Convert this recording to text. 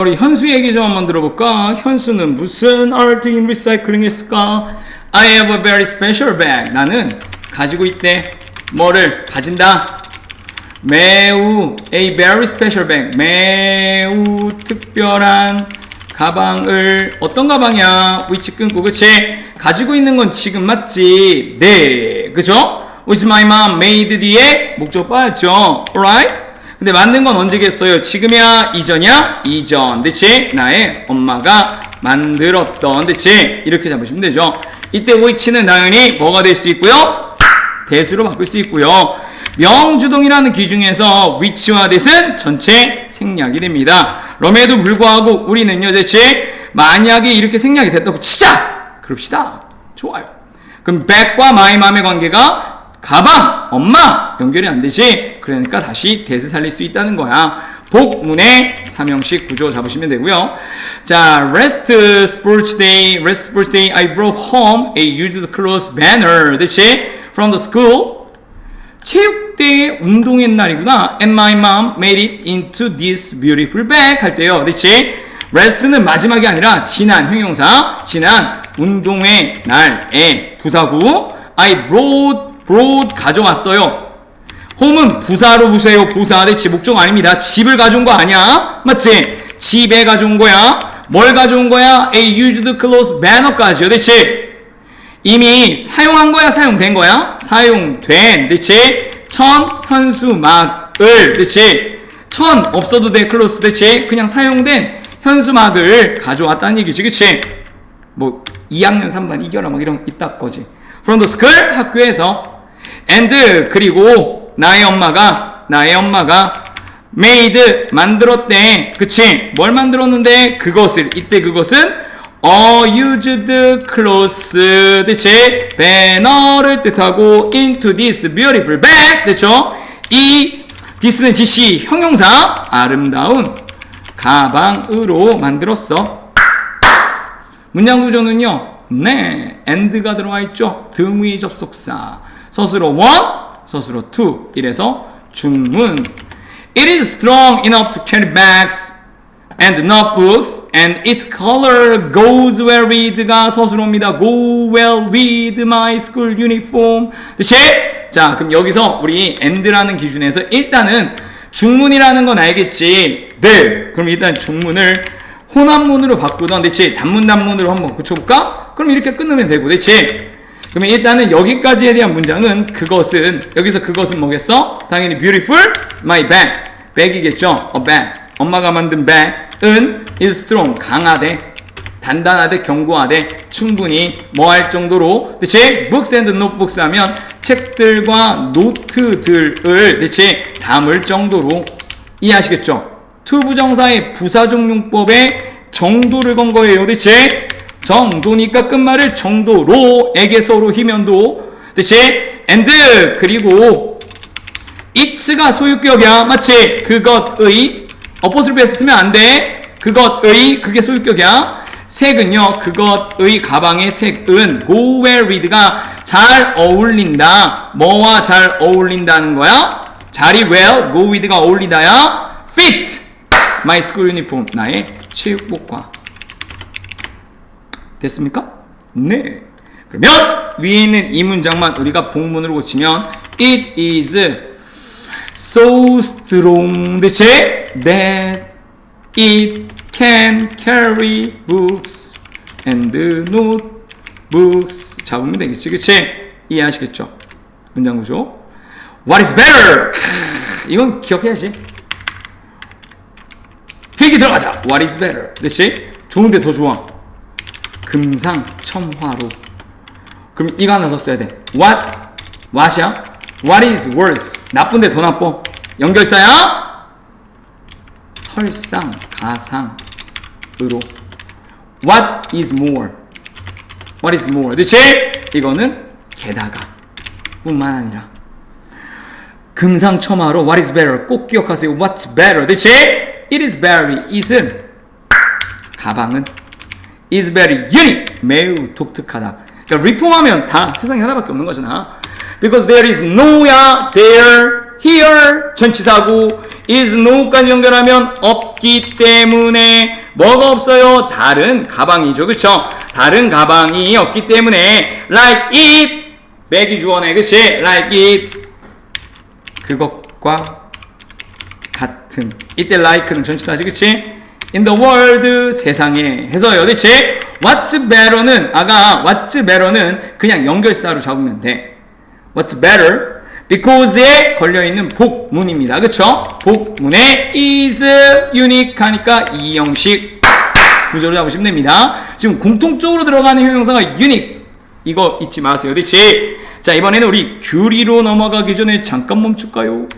우리 현수 얘기 좀 한번 들어볼까? 현수는 무슨 art recycling 했을까? I have a very special bag. 나는 가지고 있대. 뭐를 가진다? 매우 a very special bag. 매우 특별한 가방을 어떤 가방이야? 위치 끊고 그치? 가지고 있는 건 지금 맞지? 네, 그죠? With my mom made 뒤에 목적 빠졌죠? Alright? 근데 만든 건 언제겠어요? 지금이야? 이전이야? 이전. 그치? 나의 엄마가 만들었던. 그치? 이렇게 잡으시면 되죠. 이때 which는 당연히 뭐가 될 수 있고요? 대수로 바꿀 수 있고요. 명주동이라는 기중에서 which와 that은 전체 생략이 됩니다. 그럼에도 불구하고 우리는요, 대체 만약에 이렇게 생략이 됐다고 치자! 그럽시다. 좋아요. 그럼 my mom의 관계가 가방, 엄마 연결이 안 되지. 그러니까 다시 대스 살릴 수 있다는 거야. 복문의 삼형식 구조 잡으시면 되고요. 자, rest sports day, rest sports day. I brought home a used clothes banner. 그렇지? From the school. 체육대회 운동회 날이구나. And my mom made it into this beautiful bag 할 때요. 그렇지? rest는 마지막이 아니라 지난 형용사, 지난 운동회 날에 부사구. I brought, brought 가져왔어요. 홈은 부사로 보세요. 부사. 대체 목적 아닙니다. 집을 가져온 거 아니야? 맞지? 집에 가져온 거야. 뭘 가져온 거야? A used clothes banner까지요. 대체 이미 사용한 거야? 사용된 거야? 사용된. 대체 천 현수 막을. 대체 천 없어도 돼. 클로스. 대체 그냥 사용된 현수 막을 가져왔다는 얘기지. 그치? 뭐 2학년 3반 이겨라 막 이런 거 있다 거지. From the school 학교에서 and 그리고 나의 엄마가 나의 엄마가 made 만들었대. 그치? 뭘 만들었는데 그것을 이때 그것은 a used clothes 대체 배너를 뜻하고 into this beautiful bag 됐죠? 이 this는 지시 형용사 아름다운 가방으로 만들었어. 문장 구조는요. 네, and가 들어와 있죠. 등 위 접속사. 서술어 1, 서술어 2. 이래서 중문. It is strong enough to carry bags and notebooks and its color goes well with가 서술어입니다. Go well with my school uniform. 그치? 자, 그럼 여기서 우리 and라는 기준에서 일단은 중문이라는 건 알겠지. 네. 그럼 일단 중문을 혼합문으로 바꾸던 대체 단문 단문으로 한번 고쳐볼까? 그럼 이렇게 끊으면 되고 대체 그러면 일단은 여기까지에 대한 문장은 그것은 여기서 그것은 뭐겠어? 당연히 beautiful my bag bag이겠죠? a bag 엄마가 만든 bag은 is strong 강하대 단단하대 견고하대 충분히 뭐 할 정도로 대체 books and notebooks 하면 책들과 노트들을 대체 담을 정도로 이해하시겠죠? 투부정사의 부사종용법에 정도를 건 거예요. 대체 정도니까 끝말을 정도로 에게서로 희면도 대체 and 그리고 it가 소유격이야. 맞지? 그것의 어포슬 s 쓰면 안 돼. 그것의 그게 소유격이야. 색은요. 그것의 가방의 색은 go well with가 잘 어울린다. 뭐와 잘 어울린다는 거야? 잘이 well, go with가 어울리다야. fit my school uniform 나의 체육복과 됐습니까? 네. 그러면 위에 있는 이 문장만 우리가 복문으로 고치면 it is so strong that it can carry books and notebooks 잡으면 되겠지 그치? 이해하시겠죠? 문장 구조 What is better? 크, 이건 기억해야지 회기 들어가자 What is better? 그치? 좋은데 더 좋아 금상첨화로 그럼 이거 하나 더 써야 돼 What? What이야? What is worse? 나쁜데 더 나빠 연결사야? 설상 가상으로 What is more? What is more? 그치? 이거는 게다가 뿐만 아니라 금상첨화로 What is better? 꼭 기억하세요 What's better? 그치? It is very is은 가방은 is very unique 매우 독특하다 그러니까 리폼하면 다 세상에 하나밖에 없는 거잖아 because there is no야 there here 전치사고 is no까지 연결하면 없기 때문에 뭐가 없어요? 다른 가방이죠. 그쵸? 다른 가방이 없기 때문에 like it 맥이 주어네. 그치? like it 그것과 같은 이때 like는 전치사지 그치? In the world 세상에. 해서요 대체 what's better는 아가 what's better는 그냥 연결사로 잡으면 돼. What's better? Because에 걸려 있는 복문입니다. 그쵸? 복문에 is unique 하니까 이 형식 구조를 잡으시면 됩니다. 지금 공통적으로 들어가는 형용사가 unique. 이거 잊지 마세요. 대체 자 이번에는 우리 규리로 넘어가기 전에 잠깐 멈출까요?